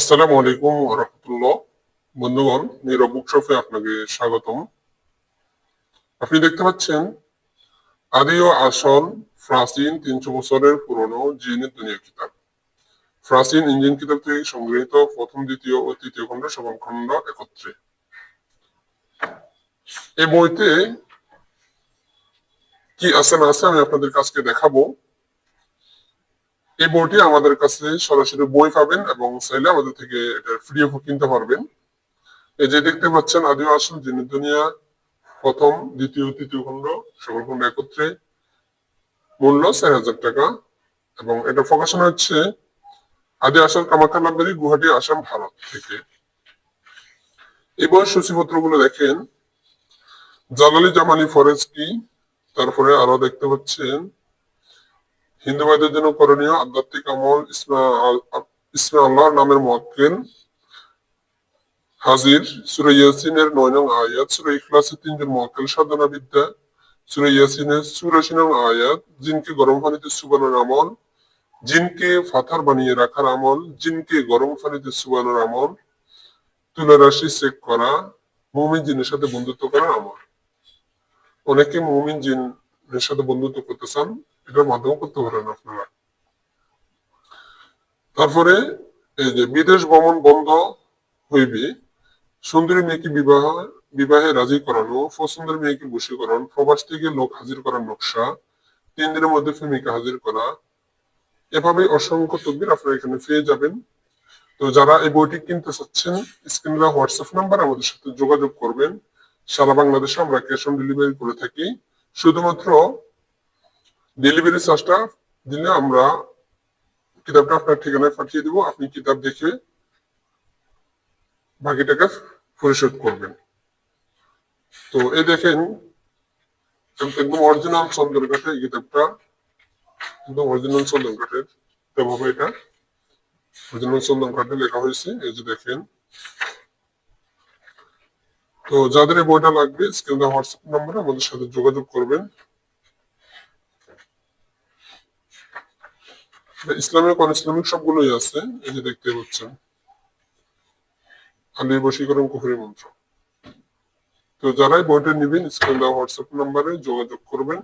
আসসালামু আলাইকুম রহমতুল্লাহ। বন্ধুগণ আপনাকে স্বাগতম। আপনি দেখতে পাচ্ছেন, আদি ও আসল তিনশো বছরের পুরনো জিনের দুনিয়া কিতাব। ইঞ্জিন কিতাব থেকে সংগৃহীত প্রথম, দ্বিতীয় ও তৃতীয় খণ্ড সবম খণ্ড একত্রে। এই বইতে কি আছে না আছে আমি আপনাদের কাছকে দেখাবো। এই বইটি আমাদের কাছে সরাসরি বই পাবেন এবং চাইলে আমাদের থেকে এটা ফ্রি অফ কিনতে পারবেন। এই যে দেখতে পাচ্ছেন আদি আসল জিনের দুনিয়া প্রথম, দ্বিতীয়, তৃতীয় খণ্ড, সকল খণ্ড একত্রে। মূল্য চার হাজার টাকা এবং এটা প্রকাশনা হচ্ছে আদি আসল কামাখ্যা লাইব্রেরি গুয়াহাটি, আসাম, ভারত থেকে। এই বইয়ের সূচিপত্রগুলো দেখেন। জালালি জামানি ফরেজ কি তারপরে আরও দেখতে পাচ্ছেন। হিন্দু ভাইদের জন্য করণীয় আধ্যাত্মিক আমল, ইসমা আল্লাহর নামের মক্কেল হাজির, সুরে ইয়াসিনের নয় নং আয়াত, সুরে ইখলাসের তিনজন মক্কেল সাধনা বিদ্যা সুরে ইয়াসিনের চুরাশি নং আয়াত, জিনকে গরম পানিতে সুবানোর আমল, জিনকে ফাথার বানিয়ে রাখার আমল, জিনকে গরম পানিতে সুবানোর আমল তুলা রাশি চেক করা, মুমিন জিনের সাথে বন্ধুত্ব করার আমল। অনেকে মুমিন জিনের সাথে বন্ধুত্ব করতে চান এটার মাধ্যমে করতে পারেন আপনারা। তারপরে এই যে বিদেশ ভ্রমণ বন্ধ হইবে, সুন্দরী মেয়েকে বিবাহ, বিবাহে রাজি করানো, পছন্দের মেয়েকে বশীকরণ প্রবাস থেকে লোক হাজির করার নকশা, তিন দিনের মধ্যে প্রেমিকা হাজির করা এভাবে অসংখ্য তদবির আপনারা এখানে পেয়ে যাবেন। তো যারা এই বইটি কিনতে চাচ্ছেন স্ক্রিনে হোয়াটসঅ্যাপ নাম্বার আমাদের সাথে যোগাযোগ করবেন। সারা বাংলাদেশে আমরা ক্যাশ অন ডেলিভারি করে থাকি। শুধুমাত্র ডেলিভারি চার্জটা দিলে আমরা কিতাবটা আপনার ঠিকানায় পাঠিয়ে দিব। আপনি কিতাব দেখে বাকি টাকা পরিশোধ করবেন। তো এই দেখেন, একদম অরিজিনাল চন্দন কাঠের এই কিতাবটা, একদম অরিজিনাল চন্দন কাঠের কিতাব এটা। অরিজিনাল চন্দন কাঠে লেখা হয়েছে, এই যে দেখেন। তো যাদের বইটা লাগবে, স্ক্রিনে হোয়াটসঅ্যাপ নাম্বারে আমাদের সাথে যোগাযোগ করবেন। ইসলামিক অন ইসলামিক সবগুলোই আছে, এই যে দেখতে পাচ্ছেন। আলী বশীকরণ কুহুরি মন্ত্র। তো যারাই বইটা নিবেন, স্ক্রিন দেওয়া হোয়াটসঅ্যাপ নাম্বারে যোগাযোগ করবেন।